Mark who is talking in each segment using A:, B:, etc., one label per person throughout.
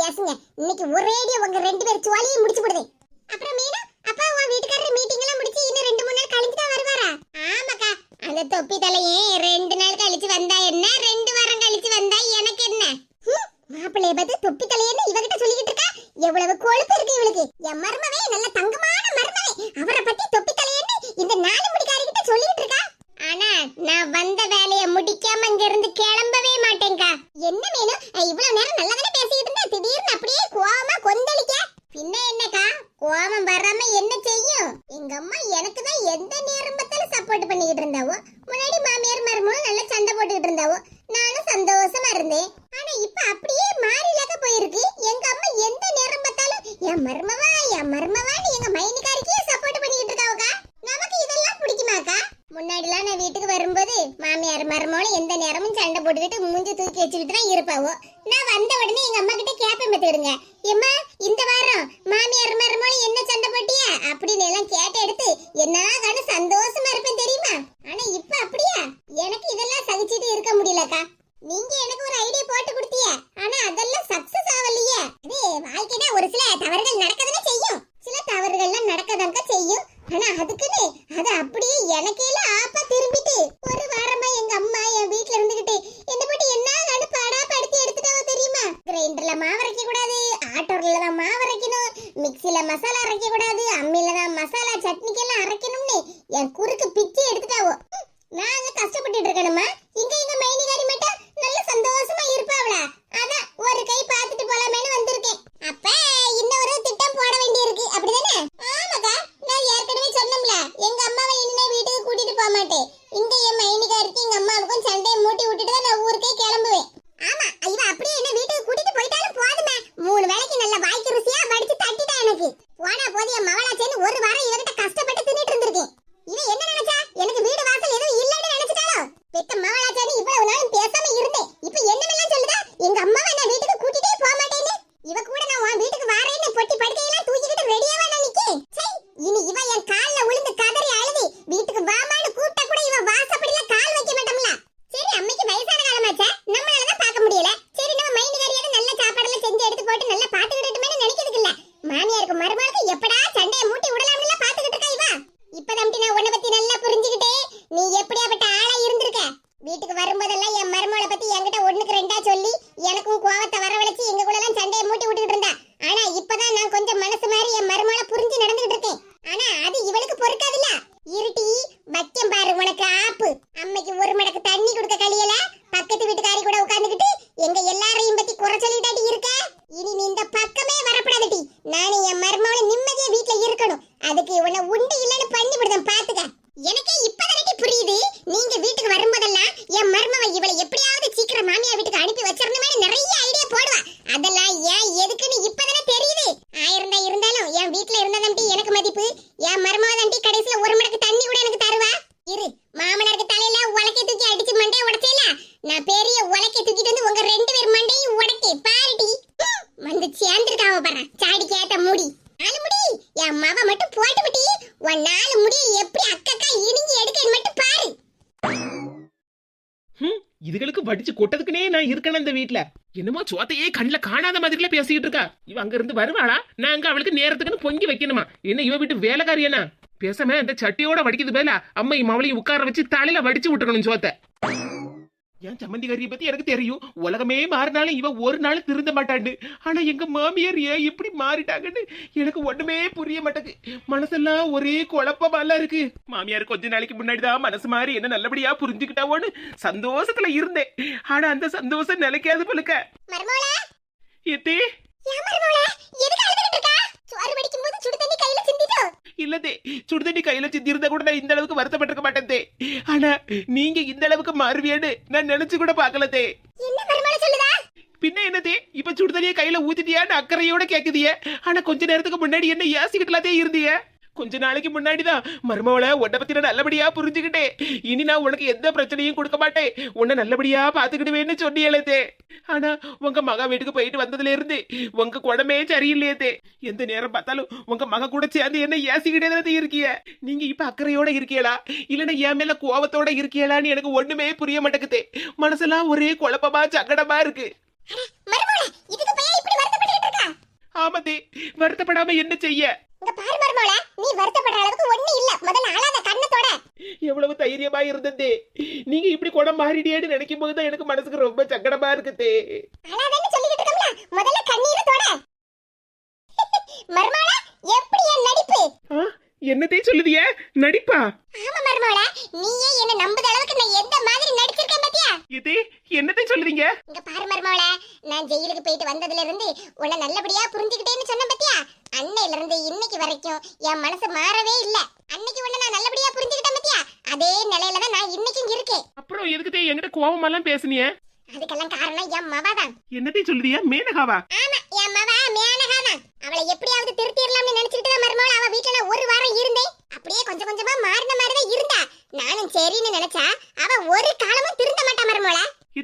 A: பேசுங்க. பேசுங்க இன்னைக்கு ஒரேடியா உங்க ரெண்டு பேர் சுவாலியும் முடிச்சு போடுது. அப்புறம் மீனா அப்பா உன் வீட்டுக்காரர் மீட்டிங் எல்லாம் முடிச்சு இன்னும் ரெண்டு மூணு நாள் கழிச்சு தான் வருவாரா? ஆமாக்கா. அந்த தொப்பி தலையே ரெண்டு நாள் கழிச்சு வந்தா என்ன? ரெண்டு வாரம் கழிச்சு வந்தா எனக்கு என்ன? மாப்பிள்ளைய பார்த்து தொப்பி தலையன்னு இவகிட்ட சொல்லிக்கிட்டு இருக்கா? எவ்வளவு கொழுப்பு இருக்கு இவளுக்கு. என் மருமவே நல்ல தங்கமான மருமவே. அவரை பத்தி தொப்பி தலையன்னு இந்த நாலு முடிக்காரிகிட்ட சொல்லிட்டு இருக்கா? ஆனா நான் வந்த வேலையை முடிக்காம இங்க இருந்து கிளம்பவே மாட்டேங்கா என்ன வேணும் அஹ், இவ்வளவு நேரம் நல்லா தானே பேசிக்கிட்டு இருந்தேன் திடீர்னு அப்படியே கோவமா கொந்தளிக்க பின்ன என்னக்கா கோவம் வராம என்ன செய்யும் எங்க அம்மா எனக்கு தான் எந்த நேரம் பார்த்தாலும் சப்போர்ட் பண்ணிக்கிட்டு இருந்தாவோ முன்னாடி மாமியார் மருமகளும் நல்லா சண்டை போட்டுக்கிட்டு இருந்தாவோ நானும் சந்தோஷமா இருந்தேன் ஆனா இப்ப அப்படியே மாறிலாக போயிருக்கு எங்க அம்மா எந்த நேரம் பார்த்தாலும் என் மருமவா என் மருமவான்னு எங்க மைனிக்காரிக்கே சப்போர்ட் பண்ணிக்கிட்டு இருக்காவக்கா நமக்கு இதெல்லாம் பிடிக்குமாக்கா முன்னாடிலாம் நான் வீட்டுக்கு வரும்போது மாமியார் மருமகளும் எந்த நேரமும் சண்டை போட்டுக்கிட்டு மூஞ்சி தூக்கி வச்சுக்கிட்டு தான் இருப்பாவோ நான் வந்த உடனே எங்க அம்மா கிட்ட கேப்பேன் பார்த்துடுங்க எம்மா இந்த வாரம் மாமியார் மருமகளும் என்ன சண்டை போட்டியா அப்படின்னு எல்லாம் கேட்ட எடுத்து என்ன கண்டு சந்தோஷமா இருப்பேன் தெரியுமா ஆனா இப்ப அப்படியா எனக்கு இதெல்லாம் சகிச்சிட்டு இருக்க முடியலக்கா நீங்க எனக்கு ஒரு ஐடியா போட்டு கொடுத்தீங்க ஆனா அதெல்லாம் சக்சஸ் ஆகலையே அது வாழ்க்கைனா ஒரு சில தவறுகள் நடக்கதானே செய்யும் சில தவறுகள்லாம் நடக்கதாங்க செய்யும் ஆனா அதுக்குன்னு அது அப்படியே எனக்கே ஆப்பா திரும்பிட்டு ஒரு வாரமா எங்க அம்மா என் வீட்ல இருந்துகிட்டு என்ன போட்டு என்ன கண்டு பாடா படுத்தி எடுத்துட்டாவோ தெரியுமா கிரைண்டர்ல மாவு அரைக்க கூடாது ஆட்டோர்ல தான் மாவு அரைக்கணும் மிக்ஸில மசாலா அரைக்க கூடாது அம்மில தான் மசாலா சட்னிக்கெல்லாம் அரைக்கணும்னு என் குறுக்கு பிச்சு எடுத்துட்டாவோ ம், நாங்க கஷ்டப்பட்டுட்டு இருக்கணுமா இங்க எங்க மைனிகாரி மட்டும் நல்ல சந்தோஷமா இருப்பாவளா? அதான் ஒரு கை பாத்துட்டு போலாமேனு வந்திருக்கேன். அப்ப இன்னொரு திட்டம் போட வேண்டியிருக்கு. அப்படிதானே? ஆமாக்கா நான் ஏற்கனவே சொன்னோம்ல எங்க அம்மாவை இனிமே வீட்டுக்கு கூட்டிட்டு போக மாட்டேன். இங்க என் மைனிகாருக்கு எங்க அம்மாவுக்கும் சண்டையை மூட்டி விட்டுட்டு தான் நான் ஊருக்கே கிளம்புவேன். ஆமா இவ அப்படியே என்ன வீட்டுக்கு கூட்டிட்டு போயிட்டாலும் போதுமே. மூணு வேளைக்கு நல்ல வாய்க்கு ருசியா வடிச்சு தட்டிட்டா எனக்கு. போனா போது என் மவளாச்சேன்னு ஒரு வாரம் இவகிட்ட கஷ்டப்பட்டு தின்னுட்டு இருந்திருக்கேன் இவ என்ன நினைச்சா எனக்கு வீடு வாசல் எதுவும் இல்லைன்னு நினைச்சிட்டாலோ பெத்த மவளாச்சேன்னு இவ்வளவு நாளும் பேசாம இருந்தேன் இப்ப என்னமெல்லாம் சொல்லுதா எங்க அம்மாவை நான் வீட்டுக்கு கூட்டிட்டே போக மாட்டேன்னு இவ கூட நான் உன் வீட்டுக்கு வரேன்னு பொட்டி படுக்கையெல்லாம் தூக்கிக்கிட்டு ரெடியாவா நான் நிக்கேன் சை இனி இவ என் கால்ல விழுந்து கதறி அழுது வீட்டுக்கு வாமான்னு கூப்பிட்டா கூட இவ வாசப்படியில கால் வைக்க மாட்டோம்ல சரி அம்மைக்கு வயசான காலமாச்சா நம்மளால தான் பார்க்க முடியல சரி நம்ம மைண்டுகாரியாவது நல்ல சாப்பாடெல்லாம் செஞ்சு எடுத்து போட்டு நல்லா பாத்துக்கிட்டுமே நினைக்கிறதுக்கு இல்ல மாமியாருக்கு மருமகளுக்கு எப்படா சண்டையை மூட்டி விடலாம்ல பாத்துக்கிட்டு இருக்கா இவ இப்பதான் நான் உன்னை பத்தி நல்லா புரிஞ்சுக்கிட்டேன் நீ எப்படியாப்பட்ட ஆளா இருந்திருக்க வீட்டுக்கு வரும்போதெல்லாம் என் மருமகளை பத்தி என்கிட்ட ஒண்ணுக்கு ரெண்டா சொல்லி எனக்கும் கோவத்தை வரவழைச்சு எங்க கூட எல்லாம் சண்டையை மூட்டி விட்டுக்கிட்டு இருந்தா ஆனா இப்பதான் நான் கொஞ்சம் மனசு மாதிரி என் மருமகளை புரிஞ்சு நடந்துகிட்டு இருக்கேன் ஆனா அது இவளுக்கு பொறுக்காதுல்ல இருட்டி வைக்கம் பாரு உனக்கு ஆப்பு. அம்மைக்கு ஒரு மடக்கு தண்ணி கொடுக்க கழியல பக்கத்து வீட்டுக்காரி கூட உட்கார்ந்துகிட்டு எங்க எல்லாரையும் பத்தி குறை சொல்லிட்டாட்டி இருக்க? இனி நீ இந்த பக்கமே வரப்படாதடி நானும் என் மருமகளும் நிம்மதியா வீட்டுல இருக்கணும். அதுக்கு உன்னை உண்டு இல்லைன்னு பண்ணி விடுதேன் பாத்துக்க. எனக்கே இப்பதானே புரியுது. நீங்க வீட்டுக்கு வரும்போதெல்லாம் என் மருமவ இவளை எப்படியாவது சீக்கிரம் மாமியா வீட்டுக்கு அனுப்பி வச்சிருந்தமே நிறைய ஐடியா போடுவா. அதெல்லாம் ஏன் எதுக்குன்னு இப்பதானே தெரியுது. ஆயிரம் இருந்தாலும் என் வீட்டுல இருந்தா எனக்கு மதிப்பு. என் மருமவ தம்பி கடைசியில ஒரு மடக்கு தண்ணி கூட எனக்கு தருவா இரு மாமனாருக்கு தலையில உலக்கை தூக்கி அடிச்சு மண்டையை உடைச்சேல நான் பெரிய உலக்கை தூக்கிட்டு வந்து உங்க ரெண்டு பேர் மண்டையும் உடைக்கே பாருடி ஹம், வந்து சேர்ந்துருக்காவ பாரு சாடிக்கு ஏத்த முடி நாலு முடி என் மாவ மட்டும் போட்டு விட்டி உன் நாலு முடி எப்படி அக்கக்கா இனிங்கி எடுக்கன்னு மட்டும் பாரு
B: ஹம், இதுகளுக்கு வடிச்சு கொட்டதுக்குனே நான் இருக்கணும் இந்த வீட்ல. என்னமோ சோத்தையே கண்ணுல காணாத மாதிரில பேசிக்கிட்டு இருக்கா. இவ அங்க இருந்து வருவாளா? நான் அங்க அவளுக்கு நேரத்துக்குன்னு பொங்கி வைக்கணுமா? என்ன இவ வீட்டு வேலைக்காரியனா? பேசாம இந்த சட்டியோட வடிக்கிறது பேல அம்மா மவளையும் உட்கார வச்சு தலையில வடிச்சு விட்டுக்கணும் சோத்தை. என் சம்மந்திகாரியை பத்தி எனக்கு தெரியும். உலகமே மாறினாலும் இவ ஒரு நாள் திருந்த மாட்டாண்டு. ஆனா எங்க மாமியார் ஏன் இப்படி மாறிட்டாங்கன்னு எனக்கு ஒண்ணுமே புரிய மாட்டேங்குது. மனசெல்லாம் ஒரே குழப்பமாலாம் இருக்கு. மாமியார் கொஞ்ச நாளைக்கு முன்னாடி தான் மனசு மாறி என்ன நல்லபடியா புரிஞ்சுக்கிட்டாவோன்னு சந்தோஷத்துல இருந்தேன். ஆனா அந்த சந்தோஷம் நிலைக்காது போலுக்க. எத்தே? இல்லதே சுடுதண்ணி கையில சிந்தி இருந்தா கூட நான் இந்த அளவுக்கு வருத்தப்பட்டிருக்க மாட்டேன். ஆனா நீங்க இந்த அளவுக்கு மாறுவியன்னு நான் நினைச்சு கூட
A: சொல்லுதா?
B: பின்ன என்னதே இப்ப சுடுதண்ணிய கையில ஊத்திட்டியான்னு அக்கறையோட கேக்குதிய. ஆனா கொஞ்ச நேரத்துக்கு முன்னாடி என்ன ஏசிக்கிட்டுலாதே இருந்தீங்க கொஞ்ச நாளைக்கு முன்னாடிதான் மருமவளை உன்னை பத்தி நான் நல்லபடியா புரிஞ்சுக்கிட்டேன். இனி நான் உனக்கு எந்த பிரச்சனையும் கொடுக்க மாட்டேன். உன்னை நல்லபடியா பாத்துக்கிடுவேன்னு சொன்னியலத்தே ஆனா உங்க மக வீட்டுக்கு போயிட்டு வந்ததுல இருந்து உங்க குடமே சரியில்லையதே எந்த நேரம் பார்த்தாலும் உங்க மக கூட சேர்ந்து என்ன ஏசிக்கிட்டே தானே இருக்கிய. நீங்க இப்ப அக்கறையோட இருக்கீங்களா இல்லன்னா என் மேல கோவத்தோட இருக்கீங்களான்னு எனக்கு ஒண்ணுமே புரிய மாட்டேங்குதே. மனசெல்லாம் ஒரே குழப்பமா சங்கடமா இருக்கா. ஆமதே வருத்தப்படாம என்ன செய்ய?
A: இங்க பாரு மருமோள நீ வருத்தப்படுற அளவுக்கு ஒண்ணு இல்ல. முதல்ல அழாத கண்ணத்தோட.
B: எவ்வளவு தைரியமா இருந்ததே. நீங்க இப்படி குடம் மாறிடியேன்னு நினைக்கும் போதுதான் எனக்கு மனசுக்கு ரொம்ப சங்கடமா இருக்குதே
A: அழாதன்னு சொல்லிக்கிட்டு இருக்கோம்ல முதல்ல கண்ணீரை தொட. மருமோள எப்படி என் நடிப்பு?
B: ஆ, என்னத்தை சொல்லுதிய? நடிப்பா?
A: ஆமா மருமோள நீயே என்ன நம்புத அளவுக்கு நான் எந்த மாதிரி
B: இது என்னத்தை சொல்லுதீங்க
A: இங்க பாரு மருமோள நான் ஜெயிலுக்கு போயிட்டு வந்ததுல இருந்து உன்னை நல்லபடியா புரிஞ்சுக்கிட்டேன்னு சொன்னேன் பாத்தியா? அன்னையில இருந்து இன்னைக்கு வரைக்கும் என் மனசு மாறவே இல்ல. அன்னைக்கு உன்னை நான் நல்லபடியா புரிஞ்சுக்கிட்டேன் பாத்தியா? அதே நிலையில தான் நான் இன்னைக்கும் இருக்கேன்.
B: அப்புறம் எதுக்குதே என்கிட்ட கோவமெல்லாம் பேசுனிய?
A: அதுக்கெல்லாம் காரணம் என் மவ தான்.
B: என்னத்தை சொல்லுதிய மேனகாவா?
A: ஆமா என் மவ மேனகா தான். அவளை எப்படியாவது திருத்திடலாம்னு நினைச்சிட்டு தான் மருமோள அவ வீட்டுல நான் ஒரு வாரம் இருந்தேன். அப்படியே கொஞ்சம் கொஞ்சமா மாறின மாதிரி தான் இருந்தா. நானும் சரின்னு நினைச்சா அவ ஒரு காலமும்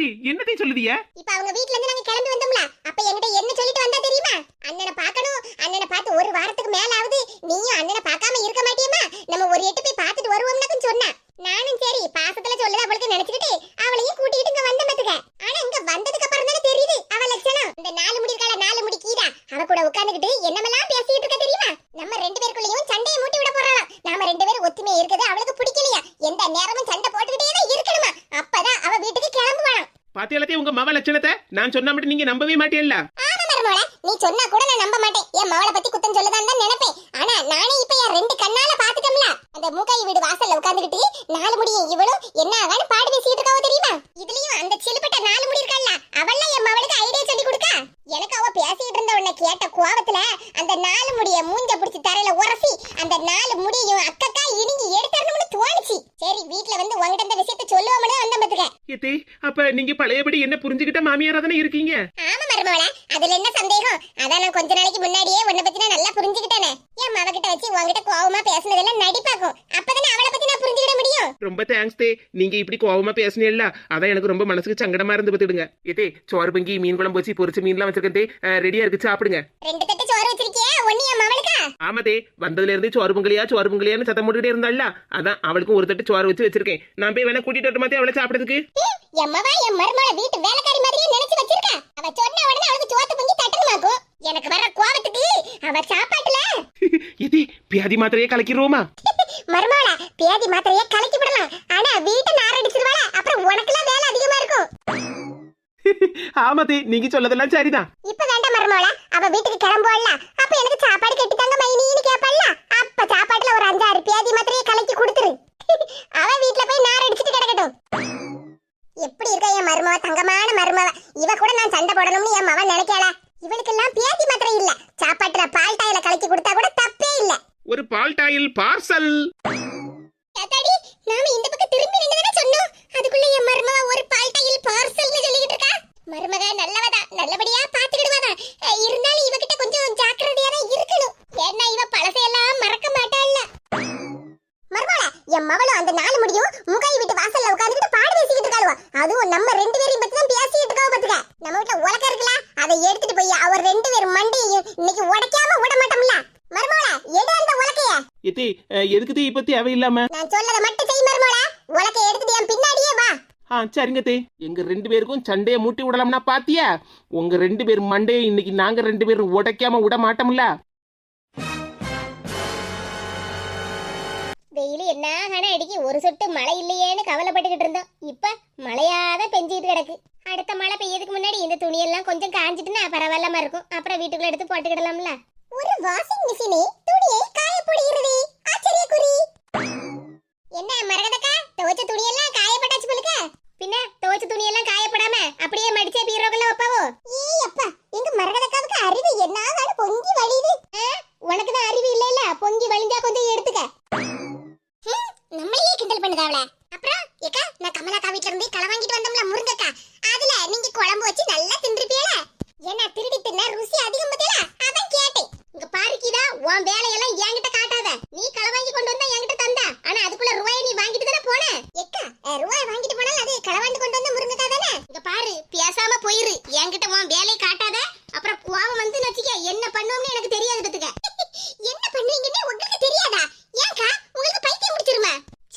A: திருந்த
B: என்னதை சொல்லுதிய?
A: இப்ப அவங்க வீட்ல இருந்து நாங்க கிளம்பி வந்தோம்ல அப்ப என்கிட்ட என்ன சொல்லிட்டு வந்தா தெரியுமா? அண்ணனை பார்க்கணும் அண்ணனை பார்த்து ஒரு வாரத்துக்கு மேல ஆகுது நீயும் அண்ணனை பார்க்காம இருக்க மாட்டியம்மா? நம்ம ஒரு எட்டு போய் பார்த்துட்டு வருவோம்னு சொன்னா. நானும் சரி பாசத்துல சொல்லுது அவளுக்கு நினைச்சுக்கிட்டு அவளையும் கூட்டிட்டு இங்க வந்த மத்துக்க ஆனா இங்க வந்ததுக்கு அப்புறம் தானே தெரியுது அவ லட்சணம். இந்த நாலு முடி இருக்காள நாலு முடி கீதா அவ கூட உட்காந்துக்கிட்டு என்னமெல்லாம் பேசிட்டு இருக்க தெரியுமா நம்ம ரெண்டு பேருக்குள்ளேயும் சண்டையை மூட்டி விட போறாளாம் நாம ரெண்டு பேரும் ஒத்துமையா இருக்குது அவளுக்கு பிடிக்கலையா எந்த நேரமும் சண்டை போட்டுக்கிட்டே தான் இருக்கணுமா அப்பதான் அவ வீட்டுக்கு கிளம்புவாளாம்
B: பாத்தியாலத்தே உங்க மவ லட்சணத்தை? நான் சொன்னா மட்டும் நீங்க நம்பவே மாட்டேல்ல
A: நீ சொன்னா கூட நான் நம்ப மாட்டேன். என் மவளை பத்தி குத்தம் சொல்லதான் தான் நினைப்பேன். ஆனா நானே இப்ப என் ரெண்டு கண்ணால பாத்துட்டோம்ல அந்த மூக்காய் வீடு வாசல்ல உட்காந்துக்கிட்டு நாலு முடியும் இவளும் என்ன ஆகான்னு பாடு பேசிட்டு இருக்காவோ தெரியுமா இதுலயும் அந்த சிலுப்பட்ட நாலு முடி இருக்கல்ல அவள்லாம் என் மவளுக்கு ஐடியா சொல்லி கொடுக்கா எனக்கு அவ பேசிட்டு இருந்த உன்னை கேட்ட கோவத்துல அந்த நாலு முடிய மூஞ்ச பிடிச்சி தரையில உரசி அந்த நாலு முடியையும் அக்கக்கா இடுங்கி எடுத்தரணும்னு தோணுச்சு சரி வீட்ல வந்து உங்ககிட்ட இந்த விஷயத்த சொல்லுவோம்னு வந்த பத்துக்க
B: ஏத்தே அப்ப நீங்க பழையபடி என்ன புரிஞ்சுக்கிட்ட மாமியாரா தானே இருக்கீங்க?
A: ஆமா மருமவள அதுல என்ன சந்தேகம்? அதான் நான் கொஞ்ச நாளைக்கு முன்னாடியே உன்னை பத்தி நான் நல்லா புரிஞ்சுக்கிட்டேனே. என் மவகிட்ட வச்சு உன்கிட்ட கோவமா பேசுனதெல்லாம் நடிப்பாக்கும். அப்பதானே அவளை பத்தி நான் புரிஞ்சுக்கிட முடியும்?
B: ரொம்ப தேங்க்ஸ் தே. நீங்க இப்படி கோவமா பேசுனீல்ல அதான் எனக்கு ரொம்ப மனசுக்கு சங்கடமா இருந்து பார்த்துடுங்க ஏதே சோறு பங்கி மீன் குழம்பு வச்சு பொரிச்சு மீன்லாம் வச்சிருக்கேன் ரெடியா இருக்கு சாப்பிடுங்க.
A: ரெண்டு தட்டு சோறு வச்சிருக்கியே?
B: ஆமாதே வந்ததுல இருந்து சோறு பொங்கலியா சோறு பொங்கலியான்னு சத்தம் போட்டுக்கிட்டே இருந்தால அதான் அவளுக்கும் ஒரு தட்டு சோறு வச்சு வச்சிருக்கேன். நான் போய் வேணா கூட்டிட்டு வரட்டு மாத்தே அவளை சாப்பிடுறதுக்கு?
A: என் மவ என் மருமவள வீட்டு வேலைக்காரி மாதிரியே நினைச்சு வச்சிருக்கா. அவ சொன்ன உடனே அவளுக்கு சோத்து பொங்கி தட்டணுமாக்கும் எனக்கு வர கோவத்துக்கு அவ சாப்பாட்டுல.
B: இது பியாதி மாத்திரையே கலக்கிடுவோமா?
A: மருமவள பேதி மாத்திரையே கலக்கி விடலாம். ஆனா வீட்டை நாரடிச்சிருவாள? அப்புறம் உனக்கெல்லாம் வேலை அதிகமா இருக்கும்.
B: ஆமாதே நீங்க சொல்லதெல்லாம் சரிதான்.
A: இப்ப வேண்டாம் மருமோள அவ வீட்டுக்கு கிளம்புவாள்ல. அப்ப எனக்கு சாப்பாடு கட்டி தாங்க மைனின்னு கேப்பாள்ல அப்ப சாப்பாட்டுல ஒரு அஞ்சாறு பேதி மாத்திரையை கலக்கி கொடுத்துரு அவ வீட்ல போய் நார் அடிச்சிட்டு கிடக்கட்டும் எப்படி இருக்க என் மருமவ தங்கமான மருமவ இவ கூட நான் சண்டை போடணும்னு என் மவன் நினைக்கல இவளுக்கெல்லாம் பேதி மாத்திரை இல்ல சாப்பாட்டுல பால் டாயில கலக்கி கொடுத்தா கூட தப்பே இல்ல
B: ஒரு பால் டாயில் பார்சல்
A: தாத்தாடி நாம இந்த பக்கம் திரும்பி நின்னதானே சொன்னோம் அதுக்குள்ள என் மருமக ஒரு பால் டாயில் பார்சல்னு சொல்லிக்கிட்டு இருக்கா மருமக நல்லவதா நல்லபடியா பாத்துக்கிடுவாதா அஹ், இருந்தாலும் இவகிட்ட கொஞ்சம் ஜாக்கிரதையா தான் இருக்கணும். ஏன்னா இவ பழசையெல்லாம் மறக்க மாட்டாள்ல. மருமகள என் மவளும் அந்த நாலு முடியும் முகாய் வீட்டு வாசல்ல உட்கார்ந்துட்டு பாடு பேசிக்கிட்டு இருக்காளுவா. அதுவும் நம்ம ரெண்டு பேரையும் பத்தி தான் பேசிட்டு இருக்காவ பாத்துக்க. நம்ம வீட்ல உலக்க இருக்குல்ல அதை எடுத்துட்டு போய் அவர் ரெண்டு பேரும் மண்டையையும் இன்னைக்கு உடைக்காம விட மாட்டோம்ல. மருமகள எடு அந்த உலக்கைய.
B: ஏத்தே எதுக்கு இப்ப தேவையில்லாம?
A: நான் சொல்லத மட்டும் செய் மருமகள உலக்கை எடுத்துட்டு என் பின்னாடியே வா
B: ஆ சரிங்க தே. எங்க ரெண்டு பேருக்கும் சண்டையை மூட்டி விடலாம்னா பாத்தியா? உங்க ரெண்டு பேர் மண்டையை இன்னைக்கு நாங்க ரெண்டு பேரும் உடைக்காம விட மாட்டோம்ல.
A: வெயில் என்ன கண அடிக்கி ஒரு சொட்டு மழை இல்லையேன்னு கவலைப்பட்டுக்கிட்டு இருந்தோம். இப்ப மழையாத பெஞ்சிட்டு கிடக்கு. அடுத்த மழை பெய்யதுக்கு முன்னாடி இந்த துணியெல்லாம் கொஞ்சம் காஞ்சிட்டுனா பரவாயில்லாம இருக்கும். அப்புறம் வீட்டுக்குள்ள எடுத்து போட்டுக்கிடலாம்ல. ஒரு வாஷிங் மிஷினே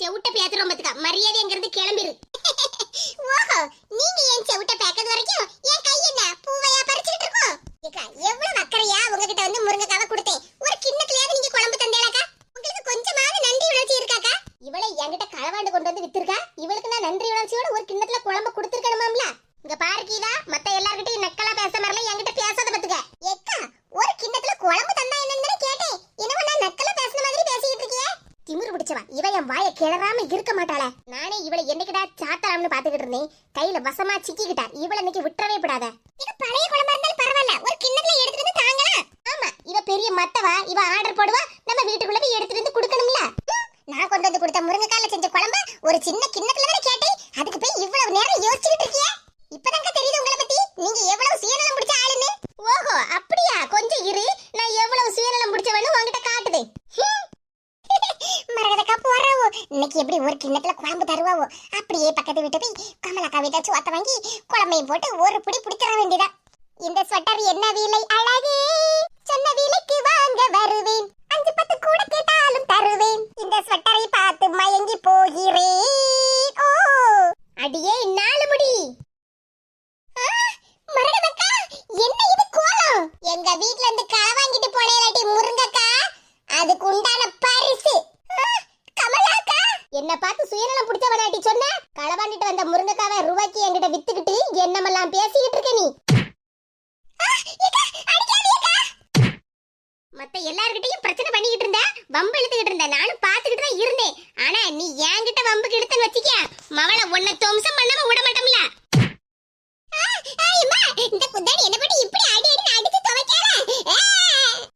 A: செவுட்ட பேத்துறோம் பத்துக்கா. மரியாதை எங்கிறது கிளம்பிரு. என் வாயை கிளறாம இருக்க மாட்டாள. நானே இவளை என்னைக்கிடா சாத்தலாம்னு பாத்துக்கிட்டு இருந்தேன். கையில வசமா சிக்கிக்கிட்டா. இவளை இன்னைக்கு விட்டுறவே விடாத. இது பழைய குழம்பா இருந்தாலும் பரவாயில்ல. ஒரு கிண்ணத்துல எடுத்துட்டு வந்து தாங்கலாம் ஆமா. இவ பெரிய மத்தவா? இவ ஆர்டர் போடுவா? நம்ம வீட்டுக்குள்ள போய் எடுத்துட்டு வந்து கொடுக்கணும்ல. நான் கொண்டு வந்து கொடுத்த முருங்கைக்கால செஞ்ச குழம்ப ஒரு சின்ன கிண்ணத்துல தானே கேட்டேன் அதுக்கு போய் இவ்வளவு நேரம் யோசிச்சுட்டு இருக்கியே இப்பதாங்க தெரியுது உங்களை பத்தி நீங்க எவ்வளவு சுயநலம் பிடிச்ச ஆளுன்னு ஓஹோ அப்படியா கொஞ்சம் இரு நான் எவ்வளவு சுயநலம் பிடிச்சவன்னு உன்கிட்ட காட்டுதேன் மரகதக்கா போறாவோ இன்னைக்கு ஒரு கிண்ணத்துல குழம்பு தருவாவோ? அப்படியே பக்கத்து வீட்டு போய் கமலாக்கா வீட்டை சோத்த வாங்கி குழம்பையும் போட்டு ஒரு பிடி பிடிச்சிட வேண்டியதா. இந்த ஸ்வெட்டர் என்ன விலை அழகே? சொன்ன விலைக்கு வாங்க வருவேன். அஞ்சு பத்து கூட கேட்டாலும் தருவேன். இந்த ஸ்வெட்டரை பார்த்து மயங்கி போகிறேன் ஓ அடியே நாலு முடி ஆ, மரகதக்கா என்ன இது கோலம் எங்க வீட்ல இருந்து களை வாங்கிட்டு போனேலாட்டி முருங்கக்கா அதுக்கு உண்டான பரிசு ஆ, கமலாக்கா என்ன பார்த்து சுயநலம் பிடிச்சவனாட்டி சொன்ன களவாண்டிட்டு வந்த முருங்கக்காவை ரூபாய்க்கு என்கிட்ட வித்துக்கிட்டு என்னமெல்லாம் பேசிக்கிட்டு இருக்க நீ மத்த எல்லார்கிட்டயும் பிரச்சனை பண்ணிக்கிட்டு இருந்த? வம்பு இழுத்துக்கிட்டு இருந்த. நானும் பாத்துக்கிட்டு தான் இருந்தேன். ஆனா நீ என்கிட்ட வம்புக்கு இழுத்துன்னு வச்சிக்க மவள உன்னை துவம்சம் பண்ணாம விட மாட்டோம்ல? இந்த குந்தாணி என்ன இப்படி அடி அடி அடிச்சு துவைக்காத.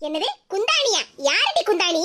A: என்னது குந்தாணியா? யாரடி குந்தாணி?